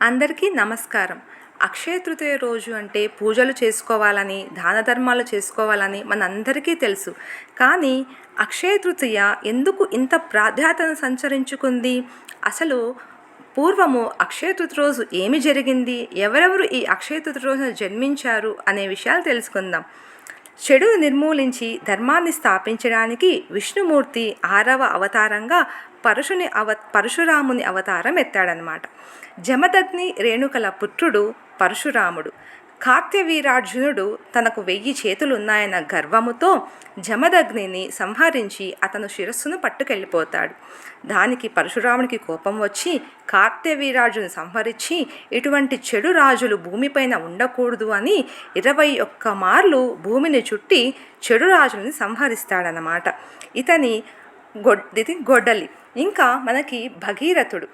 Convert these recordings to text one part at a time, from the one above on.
అందరికీ నమస్కారం. అక్షయ తృతీయ రోజు అంటే పూజలు చేసుకోవాలని దాన ధర్మాలు చేసుకోవాలని మనందరికీ తెలుసు. కానీ అక్షయ తృతీయ ఎందుకు ఇంత ప్రాధాన్యతను సంచరించుకుంది? అసలు పూర్వము అక్షయ తృతీయ రోజు ఏమి జరిగింది? ఎవరెవరు ఈ అక్షయ తృతీయ రోజున జన్మించారు? అనే విషయాలు తెలుసుకుందాం. చెడు నిర్మూలించి ధర్మాన్ని స్థాపించడానికి విష్ణుమూర్తి ఆరవ అవతారంగా పరశుని అవ పరశురాముని అవతారం ఎత్తాడనమాట జమదగ్ని రేణుకల పుత్రుడు పరశురాముడు. కార్త్యవీరార్జునుడు తనకు వెయ్యి చేతులున్నాయన్న గర్వముతో జమదగ్నిని సంహరించి అతను శిరస్సును పట్టుకెళ్ళిపోతాడు. దానికి పరశురామునికి కోపం వచ్చి కార్త్యవీరాజును సంహరించి ఇటువంటి చెడు రాజులు భూమిపైన ఉండకూడదు అని ఇరవై ఒక్క మార్లు భూమిని చుట్టి చెడు రాజులని సంహరిస్తాడనమాట ఇతని గొడ్డిది గొడ్డలి. ఇంకా మనకి భగీరథుడు.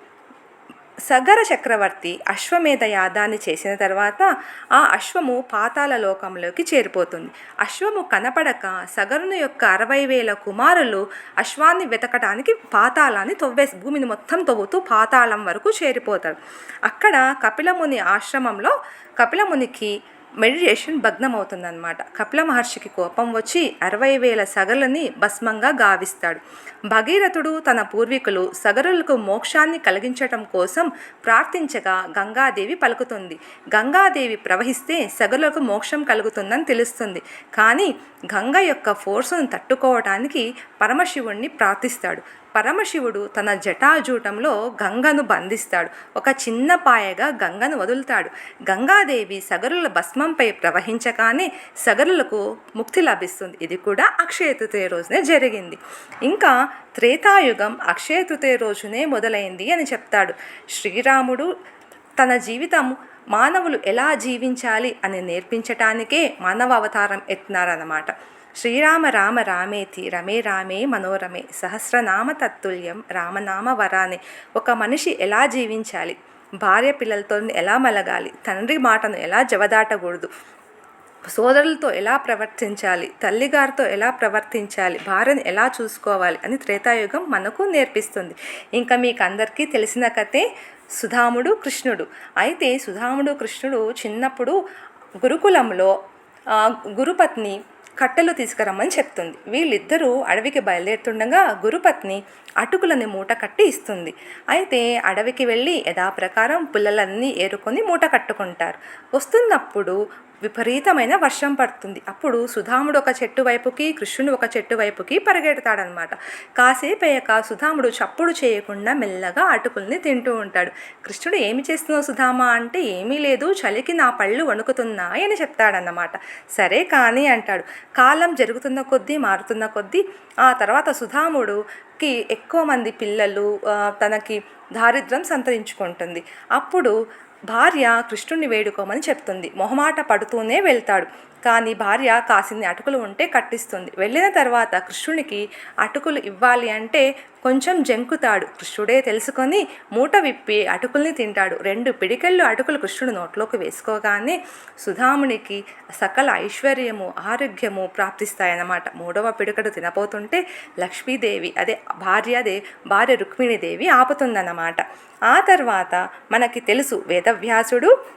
సగర చక్రవర్తి అశ్వమేధ యాదాన్ని చేసిన తర్వాత ఆ అశ్వము పాతాల లోకంలోకి చేరిపోతుంది. అశ్వము కనపడక సగరుని యొక్క అరవై వేల కుమారులు అశ్వాన్ని వెతకడానికి పాతాళాన్ని తవ్వేసి భూమిని మొత్తం తవ్వుతూ పాతాళం వరకు చేరిపోతారు. అక్కడ కపిలముని ఆశ్రమంలో కపిలమునికి మెడిటేషన్ భగ్నమవుతుందన్నమాట. కపిల మహర్షికి కోపం వచ్చి అరవై వేల సగరులని భస్మంగా గావిస్తాడు. భగీరథుడు తన పూర్వీకులు సగరులకు మోక్షాన్ని కలిగించటం కోసం ప్రార్థించగా గంగాదేవి పలుకుతుంది. గంగాదేవి ప్రవహిస్తే సగరులకు మోక్షం కలుగుతుందని తెలుస్తుంది. కానీ గంగ యొక్క ఫోర్సును తట్టుకోవటానికి పరమశివుణ్ణి ప్రార్థిస్తాడు. పరమశివుడు తన జటాజూటంలో గంగను బంధిస్తాడు. ఒక చిన్న పాయగా గంగను వదులుతాడు. గంగాదేవి సగరుల భస్మంపై ప్రవహించగానే సగరులకు ముక్తి లభిస్తుంది. ఇది కూడా అక్షయ తృతీయ రోజునే జరిగింది. ఇంకా త్రేతాయుగం అక్షయ తృతీయ రోజునే మొదలైంది అని చెప్తాడు. శ్రీరాముడు తన జీవితం మానవులు ఎలా జీవించాలి అని నేర్పించటానికే మానవ అవతారం ఎత్తున్నారన్నమాట శ్రీరామ రామ రామేతి రమే రామే మనోరమే సహస్రనామ తత్తుల్యం రామనామ వరానే. ఒక మనిషి ఎలా జీవించాలి? భార్య పిల్లలతో ఎలా మలగాలి? తండ్రి మాటను ఎలా జవదాటకూడదు? సోదరులతో ఎలా ప్రవర్తించాలి? తల్లిగారితో ఎలా ప్రవర్తించాలి? భార్యను ఎలా చూసుకోవాలి? అని త్రేతాయుగం మనకు నేర్పిస్తుంది. ఇంకా మీకు అందరికీ తెలిసిన కథే సుధాముడు కృష్ణుడు. అయితే సుధాముడు కృష్ణుడు చిన్నప్పుడు గురుకులంలో గురుపత్ని కట్టెలు తీసుకురమ్మని చెప్తుంది. వీళ్ళిద్దరూ అడవికి బయలుదేరుతుండగా గురుపత్ని అటుకులని మూట కట్టి ఇస్తుంది. అయితే అడవికి వెళ్ళి యథాప్రకారం పుల్లలన్నీ ఏరుకొని మూట కట్టుకుంటారు. వస్తున్నప్పుడు విపరీతమైన వర్షం పడుతుంది. అప్పుడు సుధాముడు ఒక చెట్టు వైపుకి కృష్ణుడు ఒక చెట్టు వైపుకి పరిగెడతాడనమాట కాసేపు అయ్యాక సుధాముడు చప్పుడు చేయకుండా మెల్లగా అటుకుల్ని తింటూ ఉంటాడు. కృష్ణుడు ఏమి చేస్తున్నావు సుధామా? అంటే ఏమీ లేదు. చలికి నా పళ్ళు వణుకుతున్నాయి అని చెప్తాడన్నమాట. సరే కానీ అంటాడు. కాలం జరుగుతున్న కొద్దీ మారుతున్న కొద్దీ ఆ తర్వాత సుధాముడుకి ఎక్కువ మంది పిల్లలు తనకి దారిద్రం సంతరించుకుంటుంది. అప్పుడు భార్య కృష్ణుణ్ణి వేడుకోమని చెప్తుంది. మొహమాట పడుతూనే వెళ్తాడు. కానీ భార్య కాసిన్ని అటుకులు ఉంటే కట్టిస్తుంది. వెళ్ళిన తర్వాత కృష్ణునికి అటుకులు ఇవ్వాలి అంటే కొంచెం జంకుతాడు. కృష్ణుడే తెలుసుకొని మూట విప్పి అటుకుల్ని తింటాడు. రెండు పిడికెళ్ళు అటుకులు కృష్ణుడు నోట్లోకి వేసుకోగానే సుధామునికి సకల ఐశ్వర్యము ఆరోగ్యము ప్రాప్తిస్తాయన్నమాట. మూడవ పిడికడు తినబోతుంటే లక్ష్మీదేవి అదే భార్యదే భార్య రుక్మిణీదేవి ఆపుతుందన్నమాట. ఆ తర్వాత మనకి తెలుసు వేదవ్యాసుడు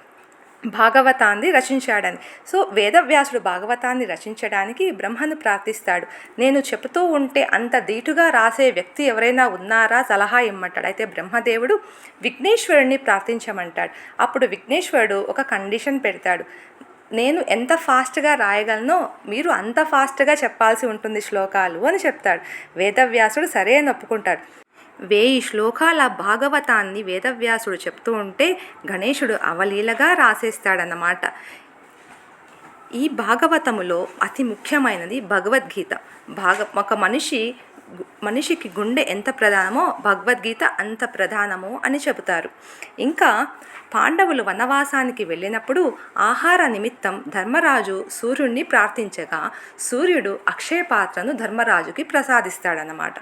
భాగవతాన్ని రచించాడని. సో వేదవ్యాసుడు భాగవతాన్ని రచించడానికి బ్రహ్మను ప్రార్థిస్తాడు. నేను చెబుతూ ఉంటే అంత ధీటుగా రాసే వ్యక్తి ఎవరైనా ఉన్నారా? సలహా ఇమ్మంటాడు. అయితే బ్రహ్మదేవుడు విఘ్నేశ్వరుడిని ప్రార్థించమంటాడు. అప్పుడు విఘ్నేశ్వరుడు ఒక కండిషన్ పెడతాడు. నేను ఎంత ఫాస్ట్గా రాయగలనో మీరు అంత ఫాస్ట్గా చెప్పాల్సి ఉంటుంది శ్లోకాలు అని చెప్తాడు. వేదవ్యాసుడు సరే అని ఒప్పుకుంటాడు. వేయి శ్లోకాల భాగవతాన్ని వేదవ్యాసుడు చెప్తూ ఉంటే గణేశుడు అవలీలగా రాసేస్తాడన్నమాట. ఈ భాగవతములో అతి ముఖ్యమైనది భగవద్గీత. భాగ ఒక మనిషి మనిషికి గుండె ఎంత ప్రధానమో భగవద్గీత అంత ప్రధానమో అని చెబుతారు. ఇంకా పాండవులు వనవాసానికి వెళ్ళినప్పుడు ఆహార నిమిత్తం ధర్మరాజు సూర్యుడిని ప్రార్థించగా సూర్యుడు అక్షయ పాత్రను ధర్మరాజుకి ప్రసాదిస్తాడనమాట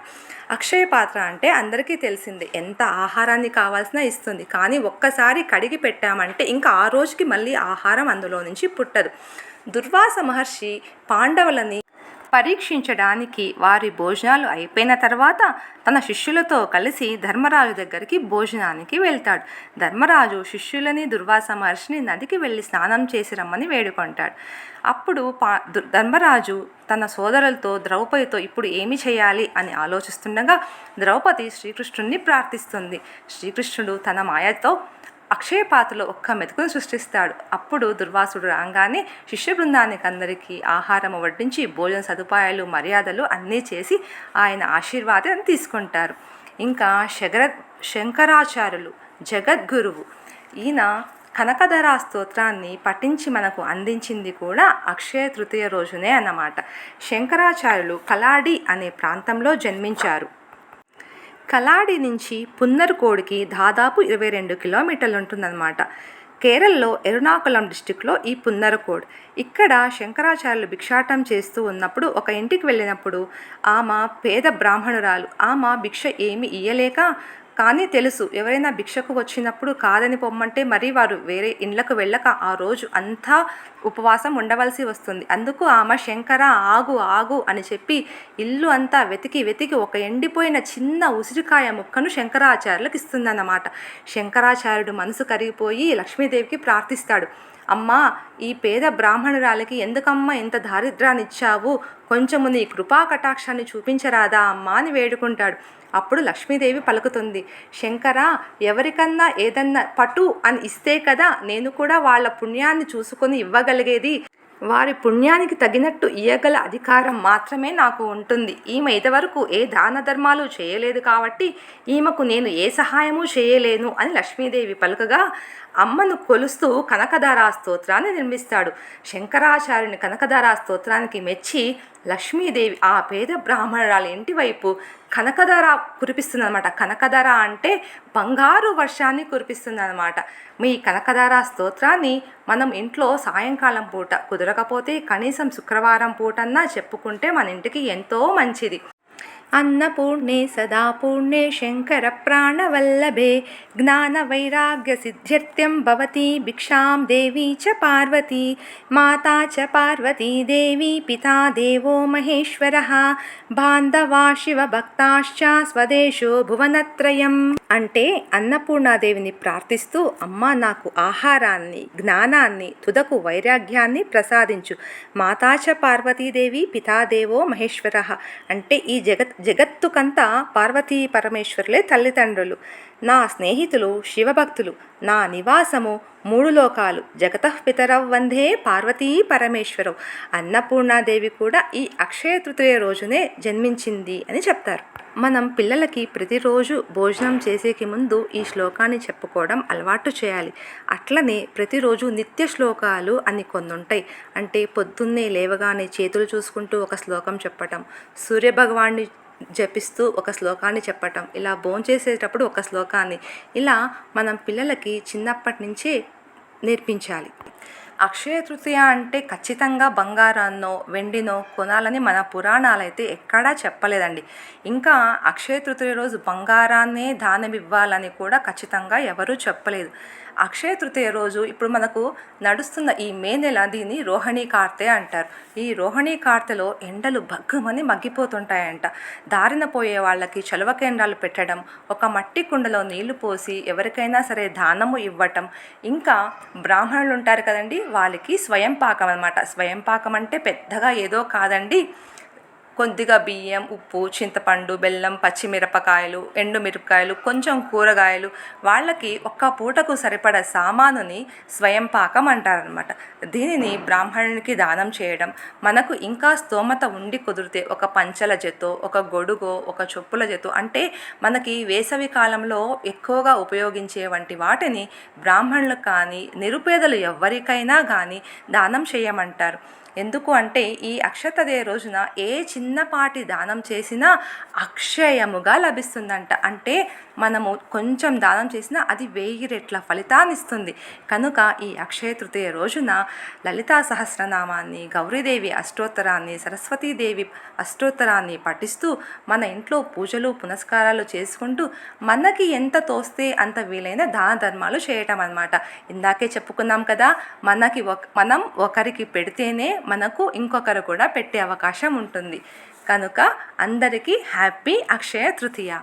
అక్షయ పాత్ర అంటే అందరికీ తెలిసింది ఎంత ఆహారాన్ని కావాల్సిన ఇస్తుంది కానీ ఒక్కసారి కడిగి పెట్టామంటే ఇంకా ఆ రోజుకి మళ్ళీ ఆహారం అందులో నుంచి పుట్టదు. దుర్వాస మహర్షి పాండవులని పరీక్షించడానికి వారి భోజనాలు అయిపోయిన తర్వాత తన శిష్యులతో కలిసి ధర్మరాజు దగ్గరికి భోజనానికి వెళ్తాడు. ధర్మరాజు శిష్యులని దుర్వాస మహర్షిని నదికి వెళ్ళి స్నానం చేసి రమ్మని వేడుకుంటాడు. అప్పుడు పా దు- ధర్మరాజు తన సోదరులతో ద్రౌపదితో ఇప్పుడు ఏమి చేయాలి అని ఆలోచిస్తుండగా ద్రౌపది శ్రీకృష్ణుడిని ప్రార్థిస్తుంది. శ్రీకృష్ణుడు తన మాయతో అక్షయపాత్రలో ఒక్క మెతుకును సృష్టిస్తాడు. అప్పుడు దుర్వాసుడు రాగానే శిష్య బృందానికి అందరికీ ఆహారం వడ్డించి భోజన సదుపాయాలు మర్యాదలు అన్నీ చేసి ఆయన ఆశీర్వాదం తీసుకుంటారు. ఇంకా శగర శంకరాచార్యులు జగద్గురువు. ఈయన కనకధరా స్తోత్రాన్ని పఠించి మనకు అందించింది కూడా అక్షయ తృతీయ రోజునే అన్నమాట. శంకరాచార్యులు కలాడి అనే ప్రాంతంలో జన్మించారు. కలాడి నుంచి పున్నరుకోడికి దాదాపు ఇరవై రెండు కిలోమీటర్లు ఉంటుందన్నమాట కేరళలో ఎరునాకుళం డిస్టిక్లో ఈ పున్నరకోడ్. ఇక్కడ శంకరాచార్యులు భిక్షాటం చేస్తూ ఉన్నప్పుడు ఒక ఇంటికి వెళ్ళినప్పుడు ఆమె పేద బ్రాహ్మణురాలు. ఆమె భిక్ష ఏమి ఇయ్యలేక కానీ తెలుసు. ఎవరైనా భిక్షకు వచ్చినప్పుడు కాదని పొమ్మంటే మరి వారు వేరే ఇండ్లకు వెళ్ళక ఆ రోజు అంతా ఉపవాసం ఉండవలసి వస్తుంది. అందుకు ఆమె శంకర ఆగు ఆగు అని చెప్పి ఇల్లు అంతా వెతికి వెతికి ఒక ఎండిపోయిన చిన్న ఉసిరికాయ ముక్కను శంకరాచార్యులకు ఇస్తుందన్నమాట. శంకరాచార్యుడు మనసు కరిగిపోయి లక్ష్మీదేవికి ప్రార్థిస్తాడు. అమ్మా ఈ పేద బ్రాహ్మణురాలకి ఎందుకమ్మా ఇంత దారిద్రానిచ్చావు కొంచెము నీ కృపా కటాక్షాన్ని చూపించరాదా అమ్మా అని వేడుకుంటాడు. అప్పుడు లక్ష్మీదేవి పలుకుతుంది. శంకర ఎవరికన్నా ఏదన్నా పటు అని ఇస్తే కదా నేను కూడా వాళ్ళ పుణ్యాన్ని చూసుకొని ఇవ్వగలిగేది వారి పుణ్యానికి తగినట్టు ఇయ్యగల అధికారం మాత్రమే నాకు ఉంటుంది. ఈమె ఇంతవరకు ఏ దాన ధర్మాలు చేయలేదు కాబట్టి ఈమెకు నేను ఏ సహాయము చేయలేను అని లక్ష్మీదేవి పలుకగా అమ్మను కొలుస్తూ కనకధారా స్తోత్రాన్ని నిర్మిస్తాడు. శంకరాచార్యుని కనకధారా స్తోత్రానికి మెచ్చి లక్ష్మీదేవి ఆ పేద బ్రాహ్మణురాల ఇంటి వైపు కనకధార కురిపిస్తుందన్నమాట. కనకధార అంటే బంగారు వర్షాన్ని కురిపిస్తుందన్నమాట. మీ కనకధార స్తోత్రాన్ని మనం ఇంట్లో సాయంకాలం పూట కుదరకపోతే కనీసం శుక్రవారం పూటన్నా చెప్పుకుంటే మన ఇంటికి ఎంతో మంచిది. అన్నపూర్ణే సదా పూర్ణే శంకర ప్రాణవల్లభే జ్ఞాన సిద్ధ్యర్థ్యం భవతి భిక్షాం దేవీ చ పార్వతీ. మాతా చ పార్వతీ దేవీ పితా దేవో మహేశ్వర. బాంధవా శివ భక్తాశ్చ స్వదేశో భువనత్రయం. అంటే అన్నపూర్ణాదేవిని ప్రార్థిస్తూ అమ్మ నాకు ఆహారాన్ని జ్ఞానాన్ని తుదకు వైరాగ్యాన్ని ప్రసాదించు. మాతా చ పార్వతీదేవి పితాదేవో మహేశ్వర. అంటే ఈ జగత్ జగత్తుకంతా పార్వతీ పరమేశ్వరులే తల్లిదండ్రులు. నా స్నేహితులు శివభక్తులు నా నివాసము మూడు లోకాలు. జగతఃపితరవ్ వందే పార్వతీ పరమేశ్వరవ్ అన్నపూర్ణాదేవి కూడా ఈ అక్షయ తృతీయ రోజునే జన్మించింది అని చెప్తారు. మనం పిల్లలకి ప్రతిరోజు భోజనం చేసేకి ముందు ఈ శ్లోకాన్ని చెప్పుకోవడం అలవాటు చేయాలి. అట్లనే ప్రతిరోజు నిత్య శ్లోకాలు అని కొన్ని ఉంటాయి అంటే పొద్దున్నే లేవగానే చేతులు చూసుకుంటూ ఒక శ్లోకం చెప్పటం సూర్యభగవాన్ని జపిస్తూ ఒక శ్లోకాన్ని చెప్పటం. ఇలా భోంచేసేటప్పుడు ఒక శ్లోకాన్ని. ఇలా మనం పిల్లలకి చిన్నప్పటి నుంచే నేర్పించాలి. అక్షయ తృతీయ అంటే ఖచ్చితంగా బంగారాన్నో వెండినో కొనాలని మన పురాణాలైతే ఎక్కడా చెప్పలేదండి. ఇంకా అక్షయ తృతీయ రోజు బంగారాన్నే దానం ఇవ్వాలని కూడా ఖచ్చితంగా ఎవరూ చెప్పలేదు. అక్షయ తృతీయ రోజు ఇప్పుడు మనకు నడుస్తున్న ఈ మే నెల దీన్ని రోహిణీ కార్తె అంటారు. ఈ రోహిణీ కార్తెలో ఎండలు భగ్గుమని మగ్గిపోతుంటాయంట. దారిన పోయే వాళ్ళకి చలవ కేంద్రాలు పెట్టడం ఒక మట్టి కుండలో నీళ్ళు పోసి ఎవరికైనా సరే దానము ఇవ్వటం ఇంకా బ్రాహ్మణులు ఉంటారు కదండి వాళ్ళకి స్వయం పాకం అనమాట స్వయం పాకం అంటే పెద్దగా ఏదో కాదండి కొద్దిగా బియ్యం ఉప్పు చింతపండు బెల్లం పచ్చిమిరపకాయలు ఎండుమిరపకాయలు కొంచెం కూరగాయలు వాళ్ళకి ఒక్క పూటకు సరిపడ సామానుని స్వయం పాకం అంటారనమాట దీనిని బ్రాహ్మణునికి దానం చేయడం మనకు ఇంకా స్తోమత ఉండి కుదిరితే ఒక పంచల జతో ఒక గొడుగో ఒక చొప్పుల జతో అంటే మనకి వేసవి కాలంలో ఎక్కువగా ఉపయోగించే వంటి వాటిని బ్రాహ్మణులకు కానీ నిరుపేదలు ఎవరికైనా కానీ దానం చేయమంటారు. ఎందుకు అంటే ఈ అక్షతదే రోజున ఏ చిన్న చిన్నపాటి దానం చేసినా అక్షయముగా లభిస్తుందంట. అంటే మనము కొంచెం దానం చేసినా అది వెయ్యి రెట్ల ఫలితాన్ని ఇస్తుంది. కనుక ఈ అక్షయ తృతీయ రోజున లలితా సహస్రనామాన్ని గౌరీదేవి అష్టోత్తరాన్ని సరస్వతీదేవి అష్టోత్తరాన్ని పఠిస్తూ మన ఇంట్లో పూజలు పునస్కారాలు చేసుకుంటూ మనకి ఎంత తోస్తే అంత వీలైన దాన ధర్మాలు చేయటం అనమాట ఇందాకే చెప్పుకున్నాం కదా మనకి ఒక మనం ఒకరికి పెడితేనే మనకు ఇంకొకరు కూడా పెట్టే అవకాశం ఉంటుంది. కనుక అందరికీ హ్యాపీ అక్షయ తృతీయ.